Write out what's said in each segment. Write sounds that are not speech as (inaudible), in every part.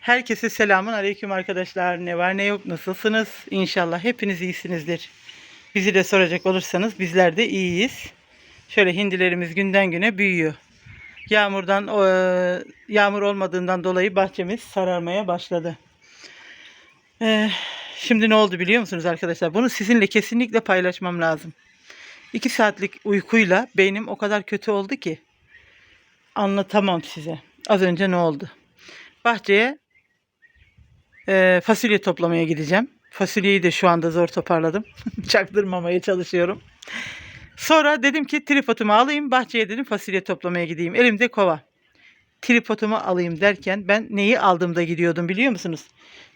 Herkese selamun aleyküm arkadaşlar. Ne var ne yok nasılsınız? İnşallah hepiniz iyisinizdir. Bizi de soracak olursanız bizler de iyiyiz. Şöyle hindilerimiz günden güne büyüyor. Yağmurdan eee, yağmur olmadığından dolayı bahçemiz sararmaya başladı. Eee, şimdi ne oldu biliyor musunuz arkadaşlar? Bunu sizinle kesinlikle paylaşmam lazım. 2 saatlik uykuyla beynim o kadar kötü oldu ki anlatamam size. Az önce ne oldu? Bahçeye eee, fasulye toplamaya gideceğim. Fasulyeyi de şu anda zor toparladım. (laughs) Çaktırmamaya çalışıyorum. Sonra dedim ki tripodumu alayım. Bahçeye dedim fasulye toplamaya gideyim. Elimde kova. Tripodumu alayım derken ben neyi aldığımda gidiyordum biliyor musunuz?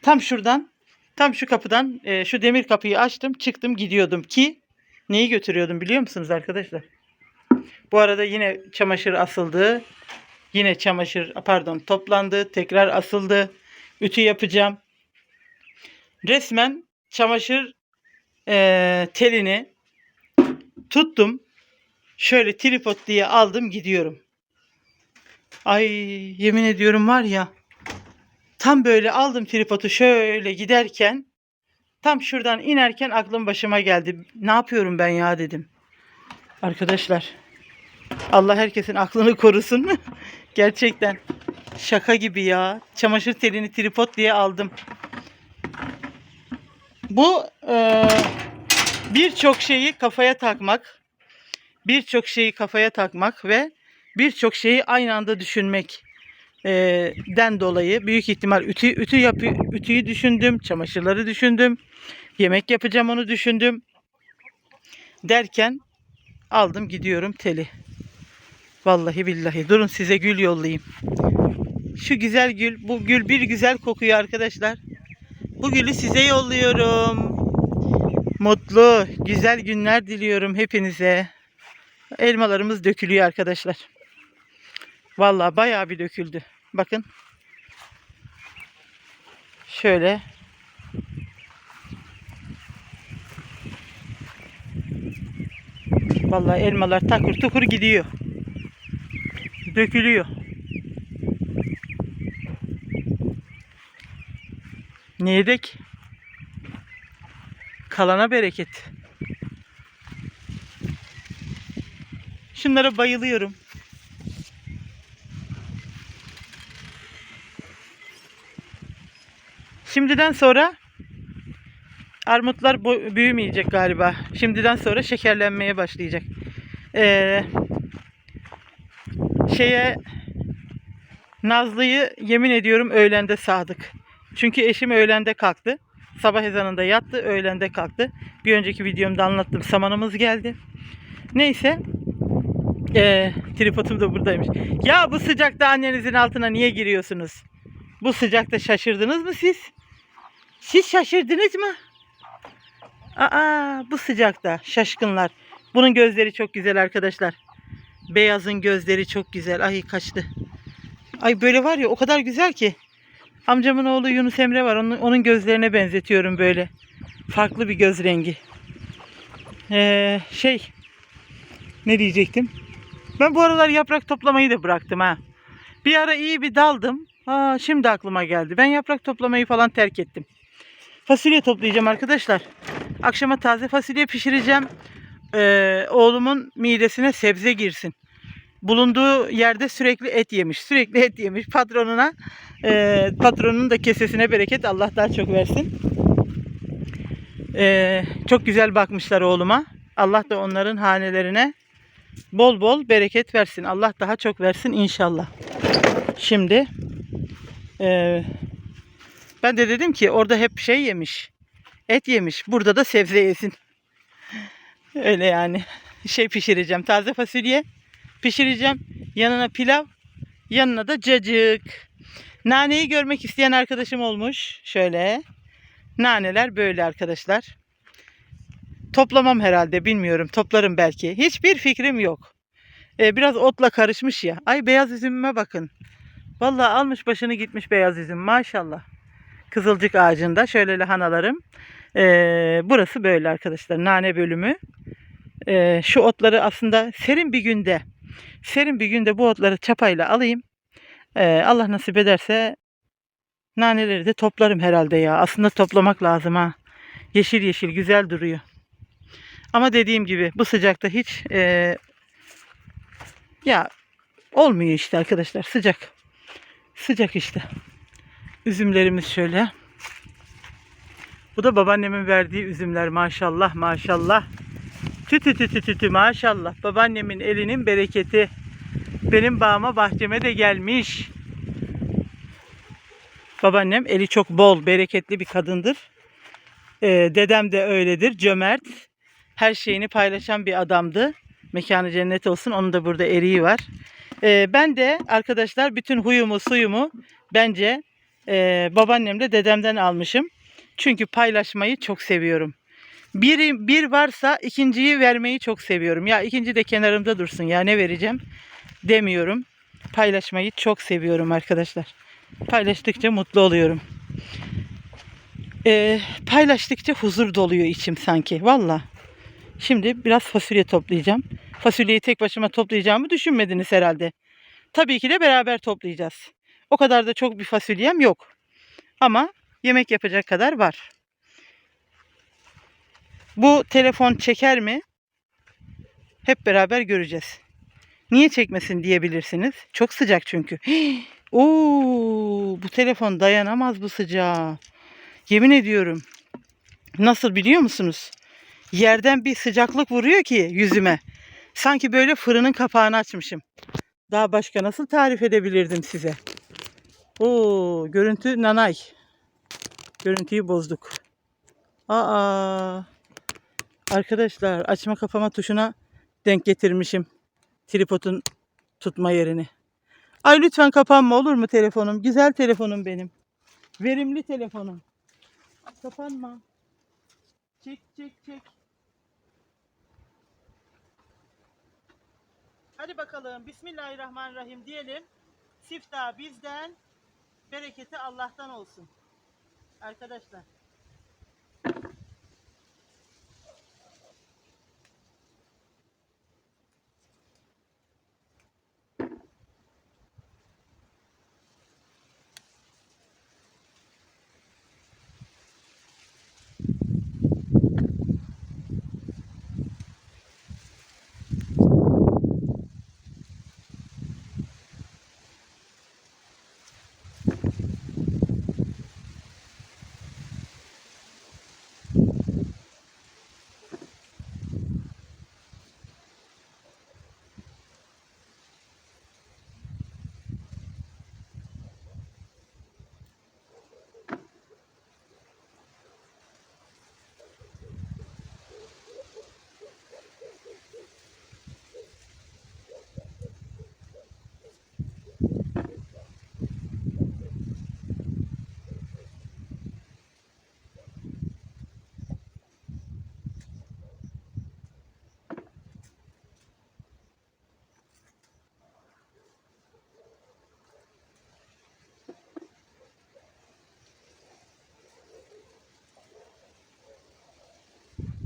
Tam şuradan, tam şu kapıdan, eee, şu demir kapıyı açtım, çıktım gidiyordum ki neyi götürüyordum biliyor musunuz arkadaşlar? Bu arada yine çamaşır asıldı. Yine çamaşır pardon toplandı. Tekrar asıldı. Ütü yapacağım. Resmen çamaşır eee, telini tuttum. Şöyle tripod diye aldım gidiyorum. Ay yemin ediyorum var ya. Tam böyle aldım tripodu şöyle giderken tam şuradan inerken aklım başıma geldi. Ne yapıyorum ben ya dedim. Arkadaşlar Allah herkesin aklını korusun. (laughs) Gerçekten şaka gibi ya. Çamaşır telini tripod diye aldım. Bu eee, birçok şeyi kafaya takmak, birçok şeyi kafaya takmak ve birçok şeyi aynı anda düşünmek eee, den dolayı büyük ihtimal ütü ütü yapı, ütüyü düşündüm, çamaşırları düşündüm, yemek yapacağım onu düşündüm derken aldım gidiyorum teli. Vallahi billahi. Durun size gül yollayayım. Şu güzel gül. Bu gül bir güzel kokuyor arkadaşlar. Bu gülü size yolluyorum. Mutlu, güzel günler diliyorum hepinize. Elmalarımız dökülüyor arkadaşlar. Vallahi bayağı bir döküldü. Bakın. Şöyle. Vallahi elmalar takır tukur gidiyor dökülüyor. Ne yedik? Kalana bereket. Şunlara bayılıyorum. Şimdiden sonra armutlar büyümeyecek galiba. Şimdiden sonra şekerlenmeye başlayacak. Ee, şeye Nazlı'yı yemin ediyorum öğlende sağdık. Çünkü eşim öğlende kalktı. Sabah ezanında yattı, öğlende kalktı. Bir önceki videomda anlattım. Samanımız geldi. Neyse. Ee, tripodum da buradaymış. Ya bu sıcakta annenizin altına niye giriyorsunuz? Bu sıcakta şaşırdınız mı siz? Siz şaşırdınız mı? Aa, bu sıcakta şaşkınlar. Bunun gözleri çok güzel arkadaşlar. Beyazın gözleri çok güzel. Ay kaçtı. Ay böyle var ya o kadar güzel ki. Amcamın oğlu Yunus Emre var. Onun, onun gözlerine benzetiyorum böyle. Farklı bir göz rengi. Ee, şey. Ne diyecektim? Ben bu aralar yaprak toplamayı da bıraktım ha. Bir ara iyi bir daldım. Aa, şimdi aklıma geldi. Ben yaprak toplamayı falan terk ettim. Fasulye toplayacağım arkadaşlar. Akşama taze fasulye pişireceğim. Ee, oğlumun midesine sebze girsin bulunduğu yerde sürekli et yemiş. Sürekli et yemiş. Patronuna e, patronun da kesesine bereket Allah daha çok versin. E, çok güzel bakmışlar oğluma. Allah da onların hanelerine bol bol bereket versin. Allah daha çok versin inşallah. Şimdi e, ben de dedim ki orada hep şey yemiş. Et yemiş. Burada da sebze yesin. (laughs) Öyle yani. Şey pişireceğim. Taze fasulye pişireceğim. Yanına pilav, yanına da cacık. Naneyi görmek isteyen arkadaşım olmuş. Şöyle. Naneler böyle arkadaşlar. Toplamam herhalde bilmiyorum. Toplarım belki. Hiçbir fikrim yok. Ee, biraz otla karışmış ya. Ay beyaz üzümüme bakın. Vallahi almış başını gitmiş beyaz üzüm maşallah. Kızılcık ağacında şöyle lahanalarım. Ee, burası böyle arkadaşlar. Nane bölümü. Ee, şu otları aslında serin bir günde serin bir günde bu otları çapayla alayım. Ee, Allah nasip ederse Naneleri de toplarım herhalde ya. Aslında toplamak lazım ha. Yeşil yeşil güzel duruyor. Ama dediğim gibi bu sıcakta hiç eee, ya olmuyor işte arkadaşlar sıcak. Sıcak işte. Üzümlerimiz şöyle. Bu da babaannemin verdiği üzümler maşallah maşallah. Tü tü tü tü tü tü maşallah. Babaannemin elinin bereketi. Benim bağıma bahçeme de gelmiş. Babaannem eli çok bol, bereketli bir kadındır. Ee, dedem de öyledir, cömert. Her şeyini paylaşan bir adamdı. Mekanı cennet olsun. Onun da burada eriği var. Ee, ben de arkadaşlar bütün huyumu, suyumu bence e, babaannemle dedemden almışım. Çünkü paylaşmayı çok seviyorum. Biri, bir varsa ikinciyi vermeyi çok seviyorum. Ya ikinci de kenarımda dursun ya ne vereceğim demiyorum. Paylaşmayı çok seviyorum arkadaşlar. Paylaştıkça mutlu oluyorum. Ee, paylaştıkça huzur doluyor içim sanki. Valla. Şimdi biraz fasulye toplayacağım. Fasulyeyi tek başıma toplayacağımı düşünmediniz herhalde. Tabii ki de beraber toplayacağız. O kadar da çok bir fasulyem yok. Ama yemek yapacak kadar var. Bu telefon çeker mi? Hep beraber göreceğiz. Niye çekmesin diyebilirsiniz. Çok sıcak çünkü. (gasps) Oo, bu telefon dayanamaz bu sıcağa. Yemin ediyorum. Nasıl biliyor musunuz? Yerden bir sıcaklık vuruyor ki yüzüme. Sanki böyle fırının kapağını açmışım. Daha başka nasıl tarif edebilirdim size? Oo, görüntü nanay. Görüntüyü bozduk. Aa, arkadaşlar açma kapama tuşuna denk getirmişim. Tripodun tutma yerini. Ay lütfen kapanma olur mu telefonum? Güzel telefonum benim. Verimli telefonum. Kapanma. Çek çek çek. Hadi bakalım. Bismillahirrahmanirrahim diyelim. Siftah bizden, bereketi Allah'tan olsun. Arkadaşlar.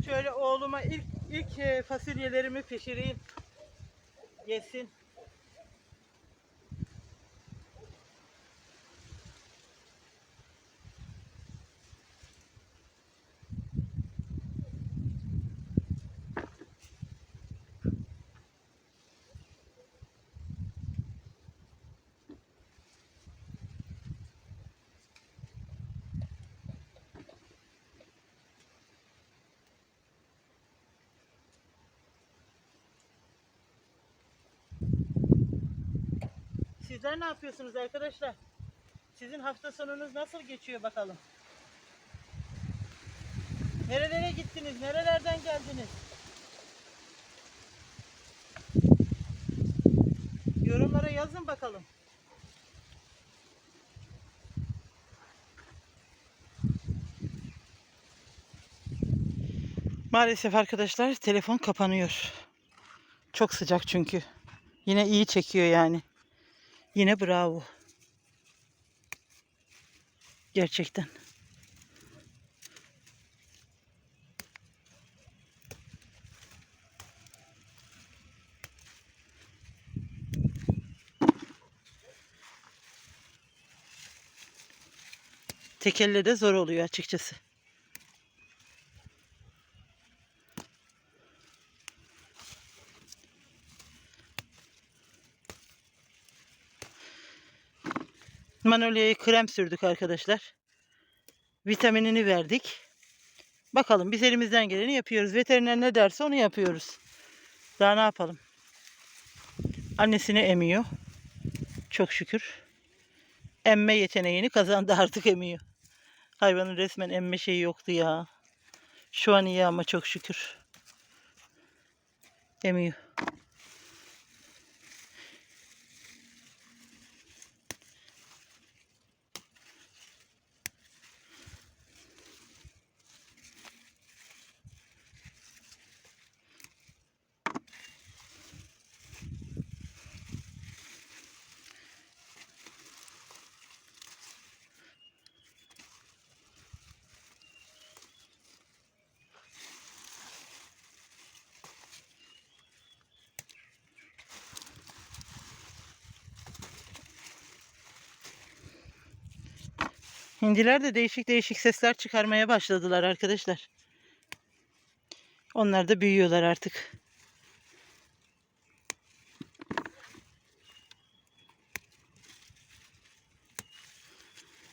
Şöyle oğluma ilk ilk e, fasulyelerimi pişireyim. Yesin. Sizler ne yapıyorsunuz arkadaşlar? Sizin hafta sonunuz nasıl geçiyor bakalım? Nerelere gittiniz? Nerelerden geldiniz? Yorumlara yazın bakalım. Maalesef arkadaşlar telefon kapanıyor. Çok sıcak çünkü. Yine iyi çekiyor yani. Yine bravo. Gerçekten. Tekelle de zor oluyor açıkçası. Manolya'ya krem sürdük arkadaşlar. Vitaminini verdik. Bakalım biz elimizden geleni yapıyoruz. Veteriner ne derse onu yapıyoruz. Daha ne yapalım? Annesini emiyor. Çok şükür. Emme yeteneğini kazandı (laughs) artık emiyor. Hayvanın resmen emme şeyi yoktu ya. Şu an iyi ama çok şükür. Emiyor. Hindiler de değişik değişik sesler çıkarmaya başladılar arkadaşlar. Onlar da büyüyorlar artık.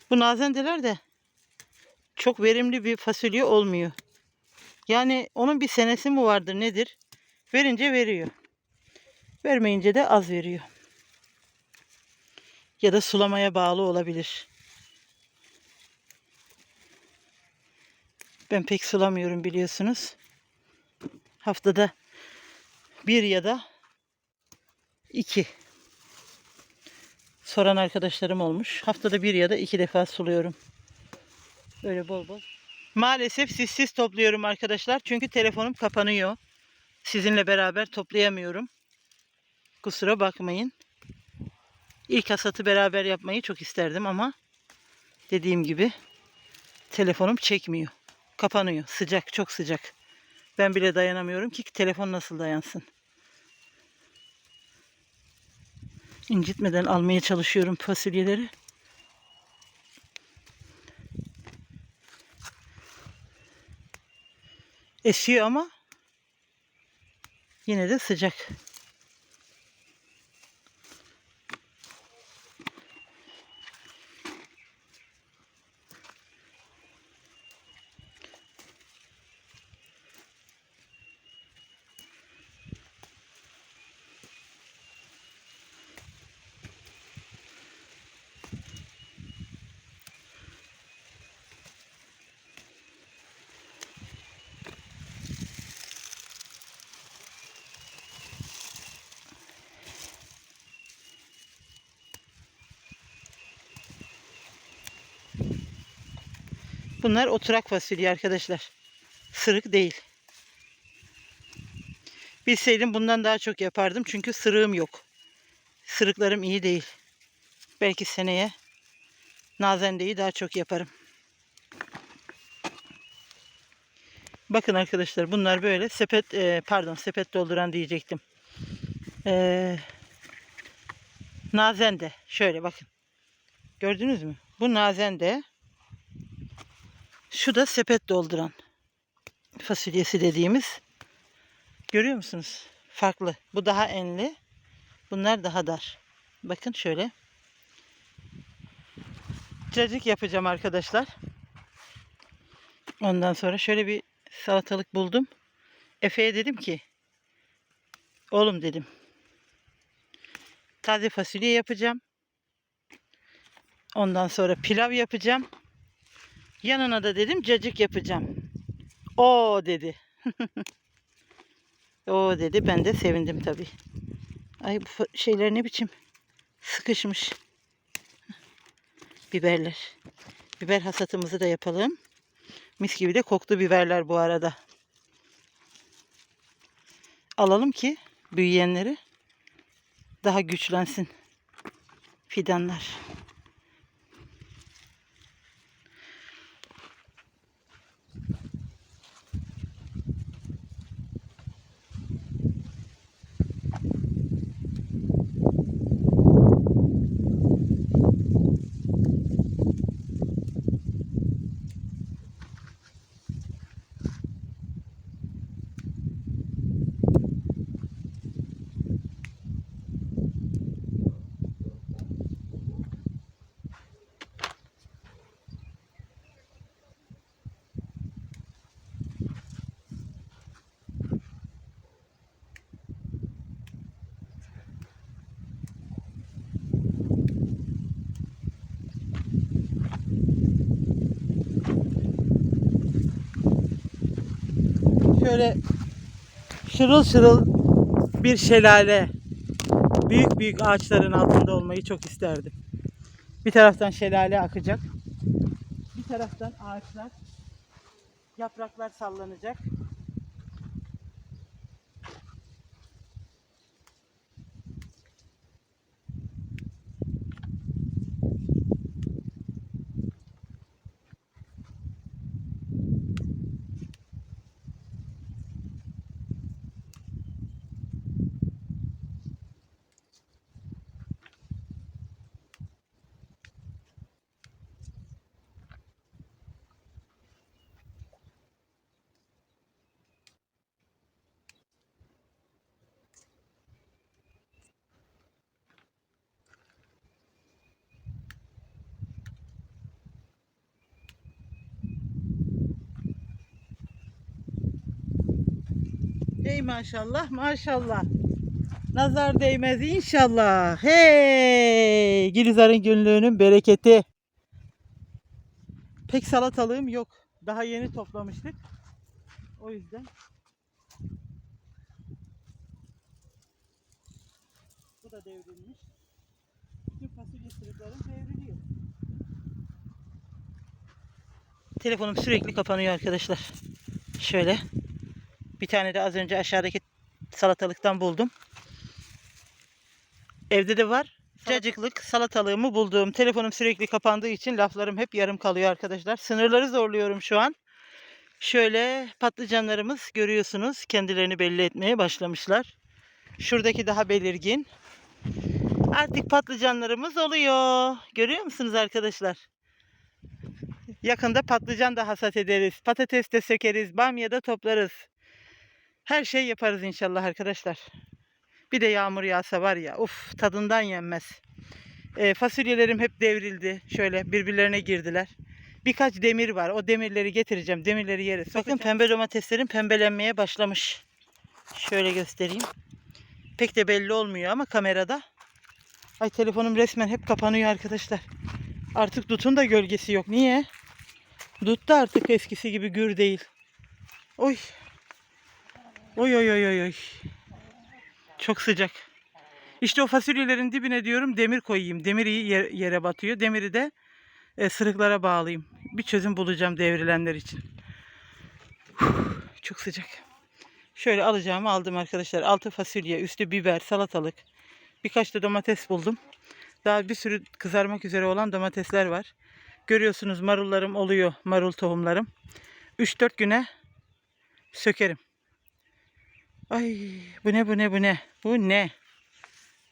Bu nazendeler de çok verimli bir fasulye olmuyor. Yani onun bir senesi mi vardır nedir? Verince veriyor. Vermeyince de az veriyor. Ya da sulamaya bağlı olabilir. Ben pek sulamıyorum biliyorsunuz. Haftada bir ya da iki. Soran arkadaşlarım olmuş. Haftada bir ya da iki defa suluyorum. Böyle bol bol. Maalesef sissiz topluyorum arkadaşlar. Çünkü telefonum kapanıyor. Sizinle beraber toplayamıyorum. Kusura bakmayın. İlk hasatı beraber yapmayı çok isterdim ama dediğim gibi telefonum çekmiyor. Kapanıyor. Sıcak, çok sıcak. Ben bile dayanamıyorum ki telefon nasıl dayansın. İncitmeden almaya çalışıyorum fasulyeleri. Esiyor ama yine de sıcak. Bunlar oturak fasulye arkadaşlar. Sırık değil. Bilseydim bundan daha çok yapardım. Çünkü sırığım yok. Sırıklarım iyi değil. Belki seneye nazendeyi daha çok yaparım. Bakın arkadaşlar bunlar böyle sepet e, pardon sepet dolduran diyecektim. E, nazende şöyle bakın. Gördünüz mü? Bu nazende. Şu da sepet dolduran fasulyesi dediğimiz. Görüyor musunuz? Farklı. Bu daha enli. Bunlar daha dar. Bakın şöyle. Cacık yapacağım arkadaşlar. Ondan sonra şöyle bir salatalık buldum. Efe'ye dedim ki oğlum dedim taze fasulye yapacağım. Ondan sonra pilav yapacağım. Yanına da dedim cacık yapacağım. O dedi. (laughs) o dedi. Ben de sevindim tabii. Ay bu şeyler ne biçim sıkışmış. Biberler. Biber hasatımızı da yapalım. Mis gibi de koktu biberler bu arada. Alalım ki büyüyenleri daha güçlensin fidanlar. Şöyle şırıl şırıl bir şelale. Büyük büyük ağaçların altında olmayı çok isterdim. Bir taraftan şelale akacak. Bir taraftan ağaçlar, yapraklar sallanacak. Hey maşallah maşallah. Nazar değmez inşallah. Hey! Gülizar'ın günlüğünün bereketi. Pek salatalığım yok. Daha yeni toplamıştık. O yüzden. Bu da devrilmiş. Bütün fasulye sırıklarım devriliyor. Telefonum sürekli kapanıyor arkadaşlar. Şöyle. Bir tane de az önce aşağıdaki salatalıktan buldum. Evde de var. Cacıklık salatalığımı buldum. Telefonum sürekli kapandığı için laflarım hep yarım kalıyor arkadaşlar. Sınırları zorluyorum şu an. Şöyle patlıcanlarımız görüyorsunuz kendilerini belli etmeye başlamışlar. Şuradaki daha belirgin. Artık patlıcanlarımız oluyor. Görüyor musunuz arkadaşlar? Yakında patlıcan da hasat ederiz. Patates de sökeriz. Bamya da toplarız. Her şey yaparız inşallah arkadaşlar. Bir de yağmur yağsa var ya uf tadından yenmez. Ee, fasulyelerim hep devrildi. Şöyle birbirlerine girdiler. Birkaç demir var. O demirleri getireceğim. Demirleri yeriz. Bakın pembe domateslerim pembelenmeye başlamış. Şöyle göstereyim. Pek de belli olmuyor ama kamerada. Ay telefonum resmen hep kapanıyor arkadaşlar. Artık dutun da gölgesi yok. Niye? Dut da artık eskisi gibi gür değil. Oy. Oy oy oy oy. Çok sıcak. İşte o fasulyelerin dibine diyorum demir koyayım. Demir iyi yer- yere batıyor. Demiri de e, sırıklara bağlayayım. Bir çözüm bulacağım devrilenler için. Çok sıcak. Şöyle alacağımı aldım arkadaşlar. Altı fasulye, üstü biber, salatalık. Birkaç da domates buldum. Daha bir sürü kızarmak üzere olan domatesler var. Görüyorsunuz marullarım oluyor. Marul tohumlarım. 3-4 güne sökerim. Ay bu ne bu ne bu ne? Bu ne?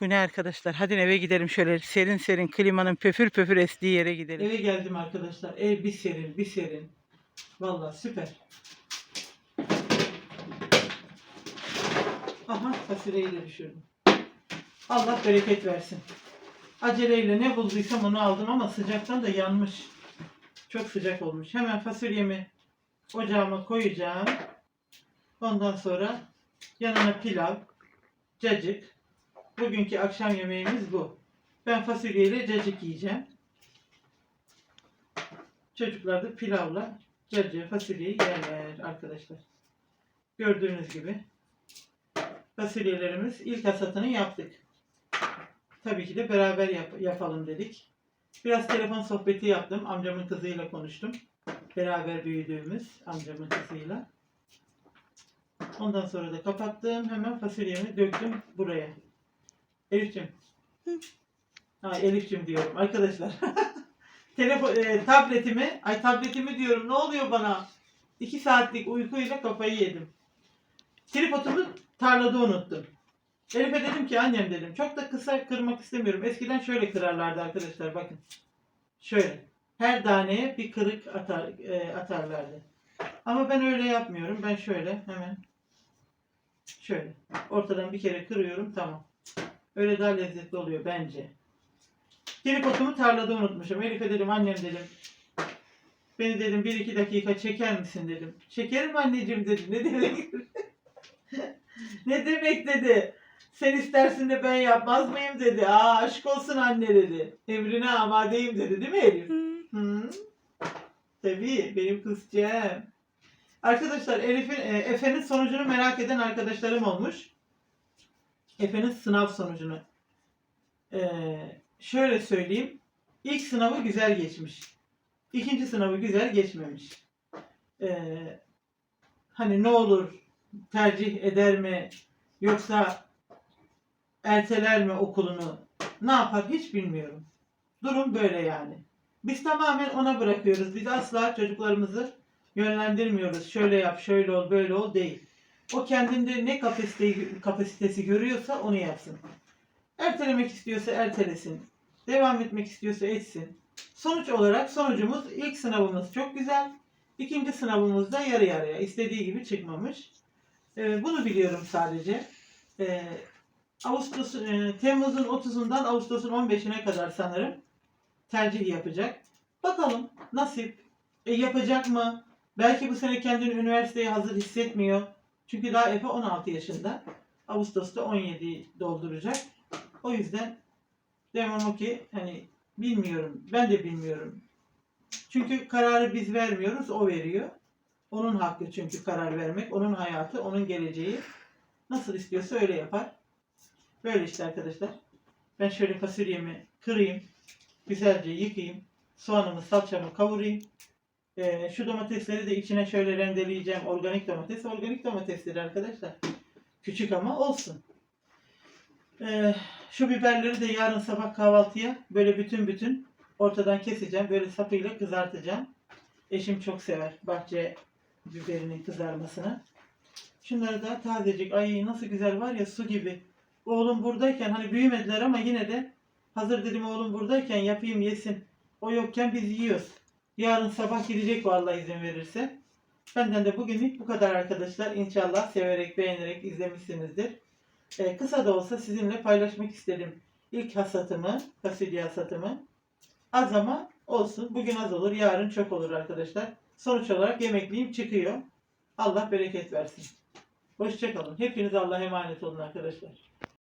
Bu ne arkadaşlar? Hadi eve gidelim şöyle serin serin klimanın pöfür pöfür estiği yere gidelim. Eve geldim arkadaşlar. Ev bir serin bir serin. Vallahi süper. Aha fasulyeyi de düşürdüm. Allah bereket versin. Aceleyle ne bulduysam onu aldım ama sıcaktan da yanmış. Çok sıcak olmuş. Hemen fasulyemi ocağıma koyacağım. Ondan sonra yanına pilav, cacık. Bugünkü akşam yemeğimiz bu. Ben fasulyeyle cacık yiyeceğim. Çocuklar da pilavla cacığı, fasulyeyi yerler arkadaşlar. Gördüğünüz gibi fasulyelerimiz ilk hasatını yaptık. Tabii ki de beraber yap- yapalım dedik. Biraz telefon sohbeti yaptım. Amcamın kızıyla konuştum. Beraber büyüdüğümüz amcamın kızıyla. Ondan sonra da kapattım. Hemen fasulyemi döktüm buraya. Elif'ciğim. Ha Elif'ciğim diyorum arkadaşlar. (laughs) Telefon, e, tabletimi, ay tabletimi diyorum ne oluyor bana? İki saatlik uykuyla kafayı yedim. Tripodumu tarlada unuttum. Elif'e dedim ki annem dedim çok da kısa kırmak istemiyorum. Eskiden şöyle kırarlardı arkadaşlar bakın. Şöyle. Her taneye bir kırık atar, e, atarlardı. Ama ben öyle yapmıyorum. Ben şöyle hemen şöyle ortadan bir kere kırıyorum tamam. Öyle daha lezzetli oluyor bence. Tripodumu tarlada unutmuşum. Elif'e dedim annem dedim. Beni dedim bir iki dakika çeker misin dedim. Çekerim anneciğim dedi. Ne demek? (laughs) ne demek dedi. Sen istersin de ben yapmaz mıyım dedi. Aa aşk olsun anne dedi. Emrine amadeyim dedi değil mi Elif? Hı. Tabii benim kızcağım. Arkadaşlar Elif'in, e, Efe'nin sonucunu merak eden arkadaşlarım olmuş. Efe'nin sınav sonucunu. Ee, şöyle söyleyeyim. İlk sınavı güzel geçmiş. İkinci sınavı güzel geçmemiş. Ee, hani ne olur tercih eder mi yoksa erteler mi okulunu ne yapar hiç bilmiyorum. Durum böyle yani. Biz tamamen ona bırakıyoruz. Biz asla çocuklarımızı yönlendirmiyoruz. Şöyle yap, şöyle ol, böyle ol değil. O kendinde ne kapasiteyi, kapasitesi görüyorsa onu yapsın. Ertelemek istiyorsa ertelesin. Devam etmek istiyorsa etsin. Sonuç olarak sonucumuz ilk sınavımız çok güzel. İkinci sınavımız da yarı yarıya. istediği gibi çıkmamış. Ee, bunu biliyorum sadece. Ee, Ağustos, e, Temmuz'un 30'undan Ağustos'un 15'ine kadar sanırım tercih yapacak. Bakalım nasip. E, yapacak mı? Belki bu sene kendini üniversiteye hazır hissetmiyor. Çünkü daha Efe 16 yaşında. Ağustos'ta 17 dolduracak. O yüzden demem o ki hani bilmiyorum. Ben de bilmiyorum. Çünkü kararı biz vermiyoruz. O veriyor. Onun hakkı çünkü karar vermek. Onun hayatı, onun geleceği. Nasıl istiyorsa öyle yapar. Böyle işte arkadaşlar. Ben şöyle fasulyemi kırayım. Güzelce yıkayayım. Soğanımı, salçamı kavurayım. Ee, şu domatesleri de içine şöyle rendeleyeceğim. Organik domates. Organik domatesleri arkadaşlar. Küçük ama olsun. Ee, şu biberleri de yarın sabah kahvaltıya böyle bütün bütün ortadan keseceğim. Böyle sapıyla kızartacağım. Eşim çok sever bahçe biberinin kızarmasını. Şunları da tazecik. Ay nasıl güzel var ya su gibi. Oğlum buradayken hani büyümediler ama yine de hazır dedim oğlum buradayken yapayım yesin. O yokken biz yiyoruz. Yarın sabah gidecek vallahi izin verirse. Benden de bugünlük bu kadar arkadaşlar. İnşallah severek beğenerek izlemişsinizdir. Ee, kısa da olsa sizinle paylaşmak istedim. İlk hasatımı, fasulye hasatımı. Az ama olsun. Bugün az olur, yarın çok olur arkadaşlar. Sonuç olarak yemekliyim çıkıyor. Allah bereket versin. Hoşçakalın. Hepiniz Allah'a emanet olun arkadaşlar.